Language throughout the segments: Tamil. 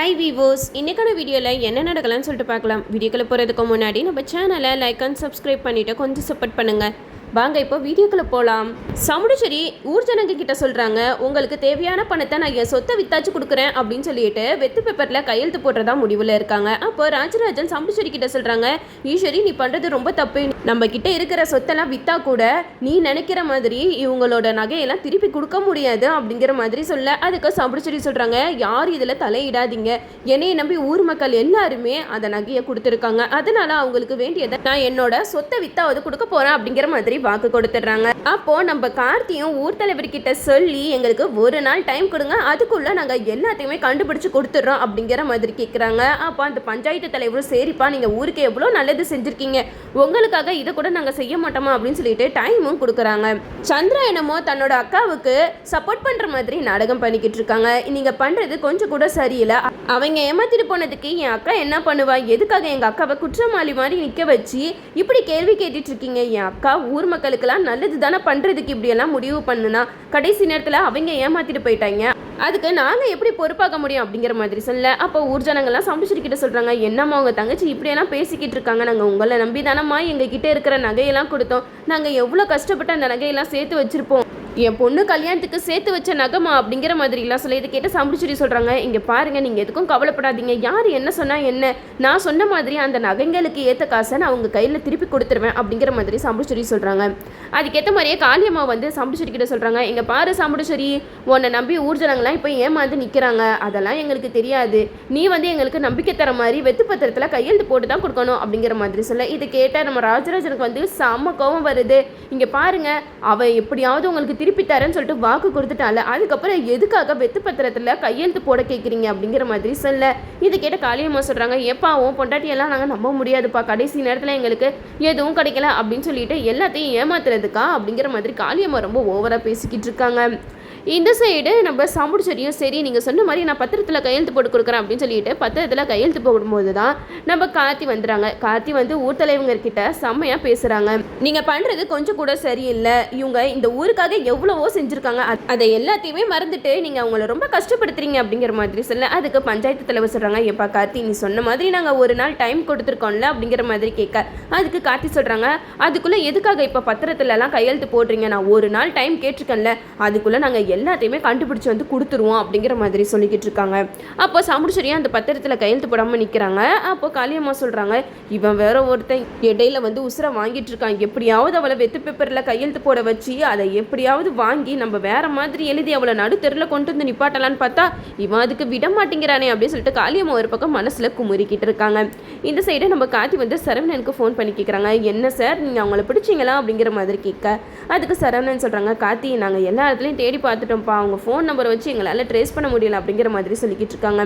ஹாய் வீவோஸ் இன்றைக்கான வீடியோவில் என்ன நடக்கலாம்னு சொல்லிட்டு பார்க்கலாம். வீடியோக்குள்ள போகிறதுக்கு முன்னாடி நம்ம சேனலை லைக் அண்ட் சப்ஸ்கிரைப் பண்ணிவிட்டு கொஞ்சம் சப்போர்ட் பண்ணுங்கள் வாங்க இப்போ வீடியோக்குள்ளே போகலாம் சமுடிச்சேரி ஊர் ஜனங்க கிட்ட சொல்கிறாங்க உங்களுக்கு தேவையான பணத்தை நான் என் சொத்தை வித்தாச்சு கொடுக்குறேன் அப்படின்னு சொல்லிட்டு வெத்து பேப்பரில் கையெழுத்து போடுறதா முடிவில் இருக்காங்க. அப்போ ராஜராஜன் சமுடிச்சேரி கிட்ட சொல்கிறாங்க ஈஸ்வரி நீ பண்ணுறது ரொம்ப தப்பு. நம்ம கிட்ட இருக்கிற சொத்தெல்லாம் வித்தா கூட நீ நினைக்கிற மாதிரி இவங்களோட நகையெல்லாம் திருப்பி கொடுக்க முடியாது அப்படிங்கிற மாதிரி சொல்ல அதுக்கு சமுடிச்சேரி சொல்கிறாங்க யார் இதில் தலையிடாதீங்க. என்னையை நம்பி ஊர் மக்கள் எல்லாருமே அந்த நகையை கொடுத்துருக்காங்க. அதனால அவங்களுக்கு வேண்டியதை நான் என்னோட சொத்தை வித்தாவது கொடுக்க போறேன் அப்படிங்கிற மாதிரி வாக்கு கொடுத்துட்றாங்க. அப்போ நம்ம கார்த்தியும் ஊர் தலைவர்கிட்ட சொல்லி எங்களுக்கு ஒரு நாள் டைம் கொடுங்க. அதுக்குள்ள நாங்க எல்லாத்தையுமே கண்டுபிடிச்சு கொடுத்துட்றோம் அப்படிங்கிற மாதிரி கேட்குறாங்க அப்போ அந்த பஞ்சாயத்து தலைவரும் சரிப்பா நீங்க ஊருக்கு எவ்வளோ நல்லது செஞ்சிருக்கீங்க. உங்களுக்காக இதை கூட நாங்க செய்ய மாட்டோமா அப்படின்னு சொல்லிட்டு டைமும் கொடுக்குறாங்க. சந்திரா என்னமோ தன்னோட அக்காவுக்கு சப்போர்ட் பண்ற மாதிரி நாடகம் பண்ணிக்கிட்டு இருக்காங்க. நீங்க பண்றது கொஞ்சம் கூட சரியில்லை. அவங்க ஏமாத்திட்டு போனதுக்கு என் அக்கா என்ன பண்ணுவா? எதுக்காக எங்க அக்காவை குற்றவாளி மாதிரி நிக்க வச்சு இப்படி கேள்வி கேட்டுட்டு இருக்கீங்க? என் அக்கா ஊர் மக்களுக்கெல்லாம் நல்லது தானே பண்றதுக்கு இப்படியெல்லாம் முடிவு பண்ணுனா? கடைசி நேரத்துல அவங்க ஏமாத்திட்டு போயிட்டாங்க. அதுக்கு நாங்கள் எப்படி பொறுப்பாக்க முடியும் அப்படிங்கிற மாதிரி சொல்ல. அப்போ ஊர் ஜனங்கள்லாம் சமைச்சிருக்கிட்ட சொல்கிறாங்க என்னம்மா உங்கள் தங்கச்சி இப்படியெல்லாம் பேசிக்கிட்டு இருக்காங்க? நாங்கள் உங்களை நம்பி தானம்மா எங்ககிட்ட இருக்கிற நகையெல்லாம் கொடுத்தோம். நாங்கள் எவ்வளோ கஷ்டப்பட்டு அந்த நகையெல்லாம் சேர்த்து வச்சுருப்போம். என் பொண்ணு கல்யாணத்துக்கு சேர்த்து வச்ச நகமா அப்படிங்கிற மாதிரிலாம் சொல்லி இதை கேட்டு சம்பிடிச்சுடி சொல்கிறாங்க இங்கே பாருங்கள் நீங்கள் எதுக்கும் கவலைப்படாதீங்க. யார் என்ன சொன்னால் என்ன? நான் சொன்ன மாதிரி அந்த நகைங்களுக்கு ஏற்ற காசை நான் அவங்க கையில் திருப்பி கொடுத்துருவேன் அப்படிங்கிற மாதிரி சம்பிடிச்சுடி சொல்கிறாங்க அதுக்கேற்ற மாதிரியே காளியம்மா வந்து சம்பிடிச்சுடி கிட்ட சொல்கிறாங்க இங்கே பாரு சம்பிடிச்சுடி உன்னை நம்பி ஊர்ஜனங்கள்லாம் இப்போ ஏமாந்து நிற்கிறாங்க அதெல்லாம் எங்களுக்கு தெரியாது. நீ வந்து எங்களுக்கு நம்பிக்கை தர மாதிரி வெத்து பத்திரத்தில் கையெழுத்து போட்டு தான் கொடுக்கணும் அப்படிங்கிற மாதிரி சொல்ல இதை கேட்டால் நம்ம ராஜராஜனுக்கு வந்து செம்ம கோவம் வருது. இங்கே பாருங்க அவள் எப்படியாவது உங்களுக்கு திருப்பி தரேன்னு சொல்லிட்டு வாக்கு கொடுத்துட்டால அதுக்கப்புறம் எதுக்காக வெத்து பத்திரத்தில் கையெழுத்து போட கேட்குறீங்க அப்படிங்கிற மாதிரி சொல்ல இது கேட்ட காளியம்மா சொல்கிறாங்க எப்பா உன் பொண்டாட்டியெல்லாம் நாங்கள் நம்ப முடியாதுப்பா. கடைசி நேரத்தில் எங்களுக்கு எதுவும் கிடைக்கல அப்படின்னு சொல்லிட்டு எல்லாத்தையும் ஏமாத்துறதுக்கா அப்படிங்கிற மாதிரி காளியம்மா ரொம்ப ஓவராக பேசிக்கிட்டு இருக்காங்க. இந்த சைடு நம்ம சமுடிச்சரியும் சரி நீங்கள் சொன்ன மாதிரி நான் பத்திரத்தில் கையெழுத்து போட்டு கொடுக்குறேன் அப்படின்னு சொல்லிட்டு பத்திரத்தில் கையெழுத்து போடும்போது தான் நம்ம கார்த்தி வந்துடுறாங்க கார்த்தி வந்து ஊர் தலைவங்கக்கிட்ட செம்மையாக பேசுகிறாங்க நீங்கள் பண்ணுறது கொஞ்சம் கூட சரியில்லை. இவங்க இந்த ஊருக்காக எவ்வளவோ செஞ்சுருக்காங்க. அ- அதை எல்லாத்தையுமே மறந்துட்டு நீங்கள் அவங்கள ரொம்ப கஷ்டப்படுத்துறீங்க அப்படிங்கிற மாதிரி சொல்ல அதுக்கு பஞ்சாயத்து தலைவர் சொல்கிறாங்க எப்பா கார்த்தி நீ சொன்ன மாதிரி நாங்கள் ஒரு நாள் டைம் கொடுத்துருக்கோம்ல அப்படிங்கிற மாதிரி கேட்க அதுக்கு கார்த்தி சொல்கிறாங்க அதுக்குள்ளே எதுக்காக இப்போ பத்திரத்துலலாம் கையெழுத்து போடுறீங்க? நான் ஒரு நாள் டைம் கேட்டிருக்கேன்ல. அதுக்குள்ளே நாங்கள் எல்லாத்தையுமே கண்டுபிடிச்சி வந்து கொடுத்துருவோம் அப்படிங்கிற மாதிரி சொல்லிக்கிட்டு இருக்காங்க. அப்போ சாமுடிச்சரியா அந்த பத்திரத்தில் கையெழுத்து போடாமல் நிற்கிறாங்க அப்போ காளியம்மா சொல்கிறாங்க இவன் வேற ஒருத்தன் இடையில வந்து உசுரை வாங்கிட்டு இருக்கான். எப்படியாவது அவளை வெத்து பேப்பரில் கையெழுத்து போட வச்சு அதை எப்படியாவது வாங்கி நம்ம வேற மாதிரி எழுதி அவளை நடுத்தெருவில் கொண்டு வந்து நிப்பாட்டலான்னு பார்த்தா இவன் அதுக்கு விட மாட்டேங்கிறானே அப்படின்னு சொல்லிட்டு காளியம்மா ஒரு பக்கம் மனசில் குமுறிக்கிட்டு இருக்காங்க. இந்த சைடு நம்ம காத்தி வந்து சரவணனுக்கு ஃபோன் பண்ணி கேட்குறாங்க என்ன சார் நீங்கள் அவங்கள பிடிச்சிங்களா? அப்படிங்கிற மாதிரி கேட்க. அதுக்கு சரவணன் சொல்கிறாங்க காத்தி நாங்கள் எல்லா இடத்துலையும் தேடி பார்த்து பார்த்துட்டோம்ப்பா. அவங்க ஃபோன் நம்பரை வச்சு எங்களால் ட்ரேஸ் பண்ண முடியல அப்படிங்கிற மாதிரி சொல்லிக்கிட்டு இருக்காங்க.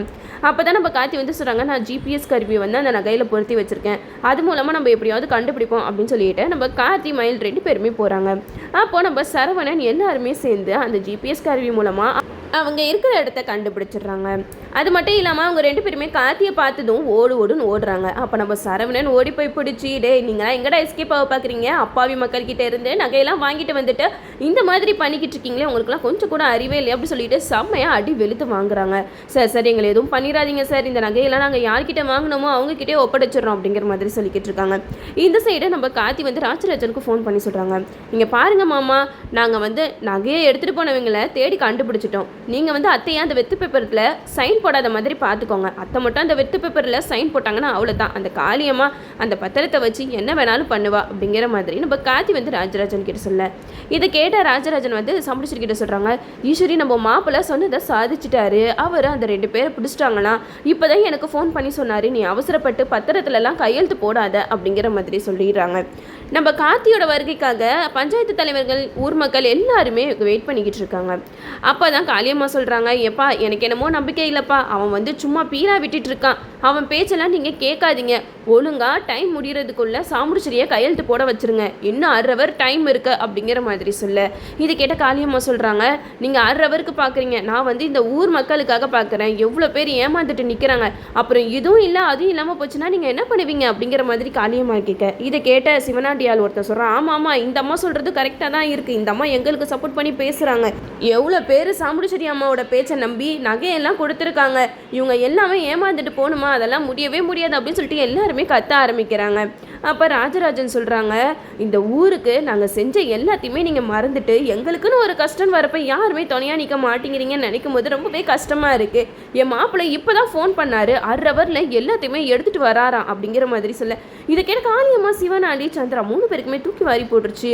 அப்போ தான் நம்ம காத்தி வந்து சொல்கிறாங்க நான் ஜிபிஎஸ் கருவியை வந்து அந்த நகையில் பொருத்தி வச்சுருக்கேன். அது மூலமாக நம்ம எப்படியாவது கண்டுபிடிப்போம் அப்படின்னு சொல்லிட்டு நம்ம கார்த்தி மயில் ரெண்டு பேருமே போகிறாங்க அப்போது நம்ம சரவணன் எல்லாருமே சேர்ந்து அந்த ஜிபிஎஸ் கருவி மூலமாக அவங்க இருக்கிற இடத்த கண்டுபிடிச்சிடுறாங்க. அது மட்டும் இல்லாமல் அவங்க ரெண்டு பேருமே கார்த்தியை பார்த்ததும் ஓடு ஓடுன்னு ஓடுறாங்க. அப்போ நம்ம சரவணன் ஓடி போய் பிடிச்சி டே நீங்களாம் எங்கடா எஸ்கேப் ஆக பார்க்குறீங்க அப்பாவி மக்கள்கிட்ட இருந்து நகையெல்லாம் வாங்கிட்டு வந்துட்டு இந்த மாதிரி பண்ணிக்கிட்டு இருக்கீங்களே உங்களுக்குலாம் கொஞ்சம் கூட அறிவே இல்லை அப்படின்னு சொல்லிட்டு செம்மையாக அடி வெளுத்து வாங்குறாங்க. சார் சார் எங்களை எதுவும் பண்ணிடாதீங்க சார். இந்த நகையெல்லாம் நாங்கள் யார்கிட்ட வாங்கினோமோ அவங்கக்கிட்டே ஒப்படைச்சிடறோம் அப்படிங்கிற மாதிரி சொல்லிக்கிட்டு இருக்காங்க. இந்த சைடு நம்ம கார்த்தி வந்து ராஜராஜனுக்கு ஃபோன் பண்ணி சொல்கிறாங்க நீங்கள் பாருங்க மாமா நாங்கள் வந்து நகையை எடுத்துகிட்டு போனவங்களை தேடி கண்டுபிடிச்சிட்டோம். நீங்கள் வந்து அத்தையை அந்த வெத்து பேப்பரில் சைன் போடாத மாதிரி பார்த்துக்கோங்க அத்தை மட்டும் அந்த வெத்து பேப்பரில் சைன் போட்டாங்கன்னா அவ்வளோதான் அந்த காலியமாக அந்த பத்திரத்தை வச்சு என்ன வேணாலும் பண்ணுவா அப்படிங்கிற மாதிரி நம்ம காத்தி வந்து ராஜராஜன் கிட்ட சொல்ல. இதை கேட்ட ராஜராஜன் வந்து சம்படிச்சர் சொல்கிறாங்க ஈஸ்வரி நம்ம மாப்பிள்ளை சொன்னதை சாதிச்சிட்டாரு. அவர் அந்த ரெண்டு பேரை பிடிச்சிட்டாங்கன்னா இப்போ தான் எனக்கு ஃபோன் பண்ணி சொன்னார். நீ அவசரப்பட்டு பத்திரத்துலலாம் கையெழுத்து போடாத அப்படிங்கிற மாதிரி சொல்லிடுறாங்க. நம்ம காத்தியோட வருகைக்காக பஞ்சாயத்து தலைவர்கள் ஊர் மக்கள் எல்லாருமே வெயிட் பண்ணிக்கிட்டு இருக்காங்க. அப்போ தான் காளியம்மா சொல்கிறாங்க எப்பா எனக்கு என்னமோ நம்பிக்கை இல்லைப்பா. அவன் வந்து சும்மா பீரா விட்டுட்டு இருக்கான். அவன் பேச்செல்லாம் நீங்கள் கேட்காதீங்க. ஒழுங்கா டைம் முடியறதுக்குள்ள சாமுடிச்சரியை கையெழுத்து போட வச்சிருங்க. இன்னும் அரை டைம் இருக்கு? அப்படிங்கிற மாதிரி சொல்ல. இது கேட்ட காளியம்மா சொல்கிறாங்க நீங்கள் அரை ஹவருக்கு பார்க்குறீங்க நான் வந்து இந்த ஊர் மக்களுக்காக பார்க்குறேன் எவ்வளோ பேர் ஏமாந்துட்டு நிற்கிறாங்க அப்புறம் இதுவும் இல்லை அதுவும் இல்லாமல் போச்சுன்னா நீங்கள் என்ன பண்ணுவீங்க? அப்படிங்கிற மாதிரி காளியம்மா கேட்க. இதை கேட்ட சிவனாண்டியால் ஒருத்தர் சொல்கிறான் ஆமாம் ஆமாம் இந்த அம்மா சொல்கிறது கரெக்டாக தான் இருக்குது இந்த அம்மா எங்களுக்கு சப்போர்ட் பண்ணி பேசுகிறாங்க எவ்வளோ பேர் சாமுடிச்சரி சாமுண்டீஸ்வரி அம்மாவோட பேச்சை நம்பி நகையெல்லாம் கொடுத்துருக்காங்க. இவங்க எல்லாமே ஏமாந்துட்டு போகணுமா அதெல்லாம் முடியவே முடியாது அப்படின்னு சொல்லிட்டு எல்லாருமே கத்த ஆரம்பிக்கிறாங்க. அப்போ ராஜராஜன் சொல்கிறாங்க இந்த ஊருக்கு நாங்கள் செஞ்ச எல்லாத்தையுமே நீங்கள் மறந்துட்டு எங்களுக்குன்னு ஒரு கஷ்டம் வரப்போ யாருமே துணையாக நிற்க மாட்டேங்கிறீங்கன்னு நினைக்கும் போது ரொம்பவே கஷ்டமாக இருக்குது என் மாப்பிள்ளை இப்போ தான் ஃபோன் பண்ணார். அரை ஹவரில் எல்லாத்தையுமே எடுத்துகிட்டு வராராம். அப்படிங்கிற மாதிரி சொல்ல இதை கேட்ட காளியம்மா சிவனாண்டி சந்திரா மூணு பேருக்குமே தூக்கி வாரி போட்டுருச்சு.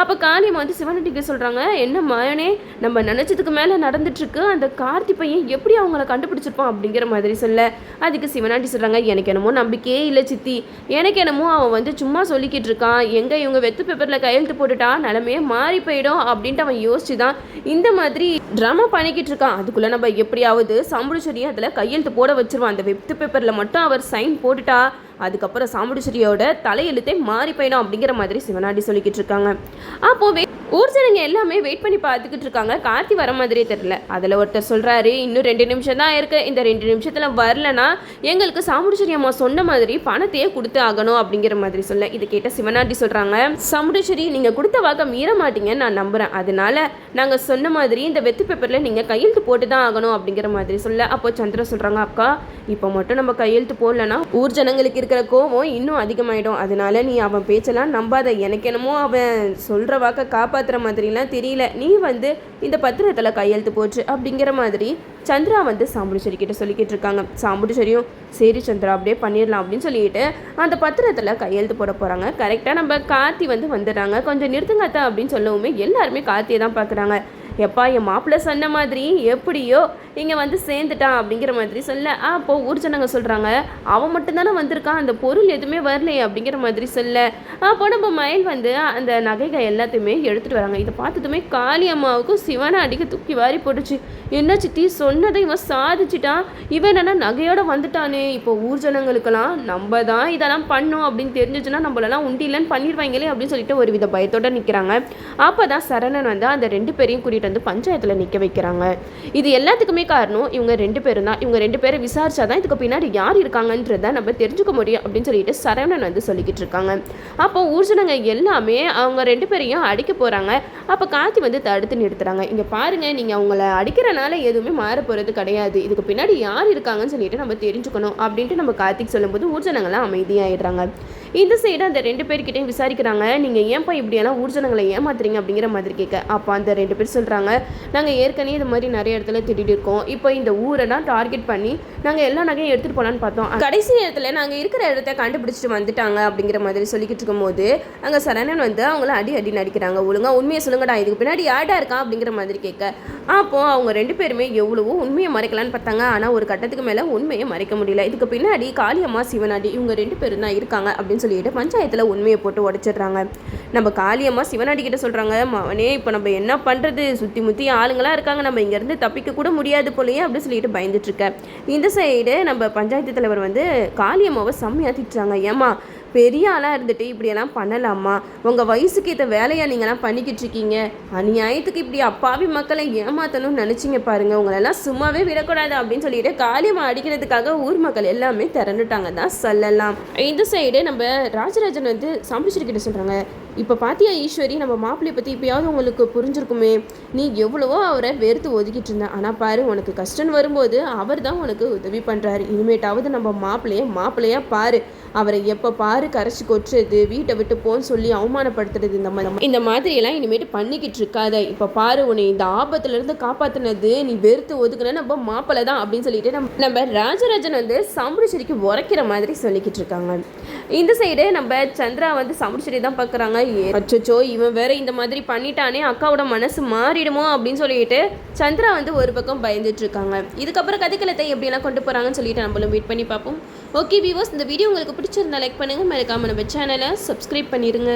அப்போ காளியம்மா வந்து சிவனாண்டிக்கு சொல்கிறாங்க என்ன மகனே நம்ம நினச்சதுக்கு மேலே நடந்துட்டுருக்கு. அந்த கார்த்தி பையன் எப்படி அவங்கள கண்டுபிடிச்சிருப்பான்? அப்படிங்கிற மாதிரி சொல்ல. அதுக்கு சிவனாண்டி சொல்கிறாங்க எனக்கு என்னமோ நம்பிக்கையே இல்லை சித்தி. எனக்கு என்னமோ அவன் வந்து சும்மா சொல்லிக்கிட்டு இருக்கான். எங்கே இவங்க வெத்து பேப்பரில் கையெழுத்து போட்டுட்டா நிலமையே மாறி போயிடும் அப்படின்ட்டு அவன் யோசிச்சு தான் இந்த மாதிரி ட்ராமா பண்ணிக்கிட்டு இருக்கான். அதுக்குள்ளே நம்ம எப்படியாவது சம்புடிச்செடியை அதில் கையெழுத்து போட வச்சிருவான். அந்த வெத்து பேப்பரில் மட்டும் அவர் சைன் போட்டுட்டா அதுக்கப்புறம் சாமுடிச்செடியோட தலையெழுத்தே மாறி போயிடும் அப்படிங்கிற மாதிரி சிவனாடி சொல்லிக்கிட்டு இருக்காங்க. அப்போவே ஊர் ஜனங்க எல்லாமே வெயிட் பண்ணி பார்த்துக்கிட்டு இருக்காங்க. கார்த்தி வர மாதிரியே தெரில அதில் ஒருத்தர் சொல்கிறாரு இன்னும் ரெண்டு நிமிஷம் தான் இருக்கு. இந்த ரெண்டு நிமிஷத்தில் வரலனா எங்களுக்கு சாமுடிச்சேரி அம்மா சொன்ன மாதிரி பணத்தையே கொடுத்து ஆகணும் அப்படிங்கிற மாதிரி சொல்ல இதை கேட்ட சிவனாட்டி சொல்கிறாங்க சாமுடிச்சேரி நீங்கள் கொடுத்த வாக்க மீற மாட்டீங்கன்னு நான் நம்புகிறேன் அதனால நாங்கள் சொன்ன மாதிரி இந்த வெத்து பேப்பரில் நீங்கள் கையெழுத்து போட்டு தான் ஆகணும் அப்படிங்கிற மாதிரி சொல்ல அப்போ சந்திரா சொல்கிறாங்க அக்கா இப்போ மட்டும் நம்ம கையெழுத்து போடலன்னா ஊர் ஜனங்களுக்கு இருக்கிற கோவம் இன்னும் அதிகமாயிடும். அதனால நீ அவன் பேச்செல்லாம் நம்பாத. எனக்கு என்னமோ அவன் சொல்கிற வாக்க காப்பாற்றுற மாதிரிலாம் தெரியல. நீ வந்து இந்த பத்திரத்தில் கையெழுத்து போச்சு அப்படிங்கிற மாதிரி சந்திரா வந்து சாம்புடிச்சேரி கிட்ட சொல்லிக்கிட்டு இருக்காங்க. சாம்புடிச்சேரியும் சரி சந்திரா அப்படியே பண்ணிடலாம் அப்படின்னு சொல்லிட்டு அந்த பத்திரத்தில் கையெழுத்து போட போகிறாங்க கரெக்டாக நம்ம கார்த்தி வந்து வந்துடுறாங்க. கொஞ்சம் நிறுத்துங்க அப்படின்னு சொல்லவுமே எல்லாருமே கார்த்தியை தான் பார்க்குறாங்க எப்பா என் மாப்பிள்ளை சொன்ன மாதிரி எப்படியோ இங்கே வந்து சேர்ந்துட்டான் அப்படிங்கிற மாதிரி சொல்ல ஆ அப்போ ஊர் ஜனங்க சொல்கிறாங்க அவன் மட்டும்தானே வந்திருக்கான். அந்த பொருள் எதுவுமே வரலையே அப்படிங்கிற மாதிரி சொல்ல. அப்போ நம்ம மயில் வந்து அந்த நகைகள் எல்லாத்தையுமே எடுத்துகிட்டு வராங்க. இதை பார்த்ததுமே காளி அம்மாவுக்கும் சிவனை அடிக்க தூக்கி வாரி போட்டுச்சு. என்ன சித்தி சொன்னதை இவன் சாதிச்சிட்டான். இவன் என்னன்னா நகையோட வந்துட்டானே. இப்போ ஊர் ஜனங்களுக்கெல்லாம் நம்ம தான் இதெல்லாம் பண்ணோம் அப்படின்னு தெரிஞ்சிச்சுன்னா நம்மளெல்லாம் உண்டிலன்னு பண்ணிடுவாங்களே அப்படின்னு சொல்லிட்டு ஒரு வித பயத்தோடு நிற்கிறாங்க அப்போ தான் சரணன் வந்து அந்த ரெண்டு பேரையும் கூட்டிகிட்டு வந்து பஞ்சாயத்தில் நிற்க வைக்கிறாங்க. இது எல்லாத்துக்குமே காரணம் இவங்க ரெண்டு பேரும் தான். இவங்க ரெண்டு பேரை விசாரிச்சா தான் இதுக்கு பின்னாடி யார் இருக்காங்கன்றத நம்ம தெரிஞ்சுக்க முடியும் அப்படின்னு சொல்லிட்டு சரவணன் வந்து சொல்லிக்கிட்டு இருக்காங்க. அப்போ ஊர்ஜனங்க எல்லாமே அவங்க ரெண்டு பேரையும் அடிக்க போகிறாங்க அப்போ கார்த்தி வந்து தடுத்து நிறுத்துறாங்க. இங்கே பாருங்கள் நீங்கள் அவங்கள அடிக்கிறனால எதுவுமே மாற போகிறது கிடையாது. இதுக்கு பின்னாடி யார் இருக்காங்கன்னு சொல்லிட்டு நம்ம தெரிஞ்சுக்கணும் அப்படின்ட்டு நம்ம கார்த்திக் சொல்லும்போது ஊர்ஜனங்கள்லாம் அமைதியாகிடுறாங்க இந்த சைடு அந்த ரெண்டு பேர்கிட்டையும் விசாரிக்கிறாங்க. நீங்கள் ஏன்ப்பா இப்படியெல்லாம் ஊர்ஜனங்களை ஏமாத்துறீங்க அப்படிங்கிற மாதிரி கேட்க அப்போ அந்த ரெண்டு பேர் சொல்கிறாங்க நாங்கள் ஏற்கனவே இது மாதிரி நிறைய இடத்துல திட்டிகிட்டு இருக்கோம். இப்போ இந்த ஊரெல்லாம் டார்கெட் பண்ணி நாங்கள் எல்லா நகையும் எடுத்துகிட்டு போகலான்னு பார்த்தோம். கடைசி நேரத்தில் நாங்கள் இருக்கிற இடத்த கண்டுபிடிச்சிட்டு வந்துட்டாங்க. அப்படிங்கிற மாதிரி சொல்லிக்கிட்டு இருக்கும்போது அங்கே சரணன் வந்து அவங்கள அடி அடி நடிக்கிறாங்க. ஒழுங்காக உண்மையை சொல்லுங்கடா இதுக்கு பின்னாடி யார்டா இருக்கான் அப்படிங்கிற மாதிரி கேட்க அப்போ அவங்க ரெண்டு பேருமே எவ்வளவோ உண்மையை மறைக்கலான்னு பார்த்தாங்க. ஆனால் ஒரு கட்டத்துக்கு மேலே உண்மையை மறைக்க முடியல. இதுக்கு பின்னாடி காளியம்மா சிவனாடி இவங்க ரெண்டு பேரும் தான் இருக்காங்க. அப்படின்னு சொல்லிட்டு பஞ்சாயத்தில் உண்மையை போட்டு உடைச்சிடுறாங்க. நம்ம காளியம்மா சிவனாடிக்கிட்ட சொல்கிறாங்க மவனே இப்போ நம்ம என்ன பண்ணுறது சுற்றி முற்றி ஆளுங்களாக இருக்காங்க. நம்ம இங்கேருந்து தப்பிக்க கூட முடியாது போலயே அப்படின்னு சொல்லிட்டு பயந்துட்டுருக்க இந்த சைடு நம்ம பஞ்சாயத்து தலைவர் வந்து காளியம்மாவை செம்மையாக திட்டுறாங்க. ஏம்மா பெரிய ஆளாக இருந்துட்டு இப்படியெல்லாம் பண்ணலாமா? உங்கள் வயசுக்கு ஏற்ற வேலையை நீங்களாம் பண்ணிக்கிட்டு இருக்கீங்க. அநியாயத்துக்கு இப்படி அப்பாவி மக்களை ஏமாத்தணும்னு நினச்சிங்க பாருங்கள் உங்களெல்லாம் சும்மாவே விடக்கூடாது அப்படின்னு சொல்லிட்டு காளியம்மா அடிக்கிறதுக்காக ஊர் மக்கள் எல்லாமே திரண்டுட்டாங்க தான் சொல்லலாம். இந்த சைடு நம்ம ராஜராஜன் வந்து சாம்பிளிச்சர் சொல்கிறாங்க இப்போ பாத்தியா ஈஸ்வரி நம்ம மாப்பிள்ளையை பற்றி இப்பயாவது உங்களுக்கு புரிஞ்சிருக்குமே. நீ எவ்வளவோ அவரை வெறுத்து ஒதுக்கிட்டு இருந்த. ஆனால் பாரு உனக்கு கஷ்டம் வரும்போது அவர் தான் உனக்கு உதவி பண்ணுறாரு இனிமேட்டாவது நம்ம மாப்பிள்ளைய மாப்பிள்ளையாக பாரு. அவரை எப்போ பாரு கரைச்சி கொட்டுறது வீட்டை விட்டு போன்னு சொல்லி அவமானப்படுத்துறது இந்த மாதிரி இந்த மாதிரியெல்லாம் இனிமேட்டு பண்ணிக்கிட்டு இருக்காத. இப்போ பாரு உன்னை இந்த ஆபத்துலேருந்து காப்பாற்றினது நீ வெறுத்து ஒதுக்குன நம்ம மாப்பிள்ளை தான் அப்படின்னு சொல்லிட்டு நம்ம நம்ம ராஜராஜன் வந்து சமுடிச்சேரிக்கு உரைக்கிற மாதிரி சொல்லிக்கிட்டு இருக்காங்க. இந்த சைடு நம்ம சந்திரா வந்து சமுடிச்சேரி தான் பார்க்குறாங்க அச்சோ இவன் வேற இந்த மாதிரி பண்ணிட்டானே அக்காவோட மனசு மாறிடுமோ அப்படின்னு சொல்லிட்டு சந்திரா வந்து ஒரு பக்கம் பயந்துட்டு இருக்காங்க. இதுக்கப்புறம் கதைக்களத்தை எப்படிலாம் கொண்டு போகிறாங்கன்னு சொல்லிட்டு நம்மளும் வெயிட் பண்ணி பார்ப்போம். ஓகே வியூவர்ஸ் இந்த வீடியோ உங்களுக்கு பிடிச்சிருந்தா லைக் பண்ணுங்கள் மறக்காமல் நம்ம சேனலை சப்ஸ்கிரைப் பண்ணிடுங்க.